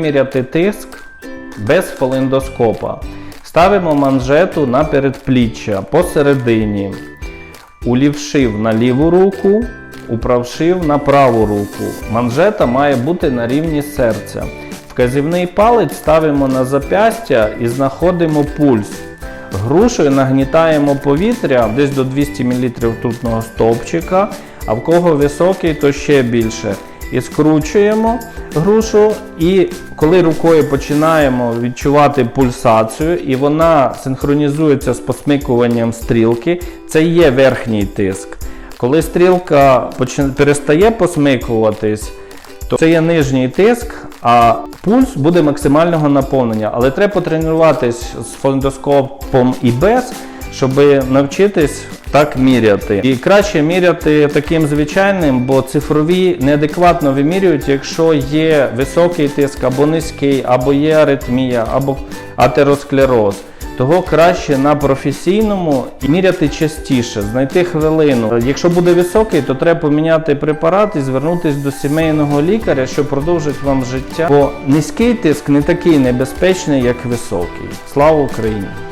Міряти тиск без фолендоскопа. Ставимо манжету на передпліччя посередині. Улівшив на ліву руку, управшив на праву руку. Манжета має бути на рівні серця. Вказівний палець ставимо на запястя і знаходимо пульс. Грушею нагнітаємо повітря десь до 200 мл ртутного стовпчика, а в кого високий, то ще більше. І скручуємо грушу, і коли рукою починаємо відчувати пульсацію, і вона синхронізується з посмикуванням стрілки, це є верхній тиск. Коли стрілка перестає посмикуватись, то це є нижній тиск, а пульс буде максимального наповнення. Але треба потренуватись з фондоскопом і без, щоб навчитись так міряти. І краще міряти таким звичайним, бо цифрові неадекватно вимірюють, якщо є високий тиск або низький, або є аритмія, або атеросклероз. Того краще на професійному міряти частіше, знайти хвилину. Якщо буде високий, то треба поміняти препарат і звернутися до сімейного лікаря, що продовжить вам життя. Бо низький тиск не такий небезпечний, як високий. Слава Україні!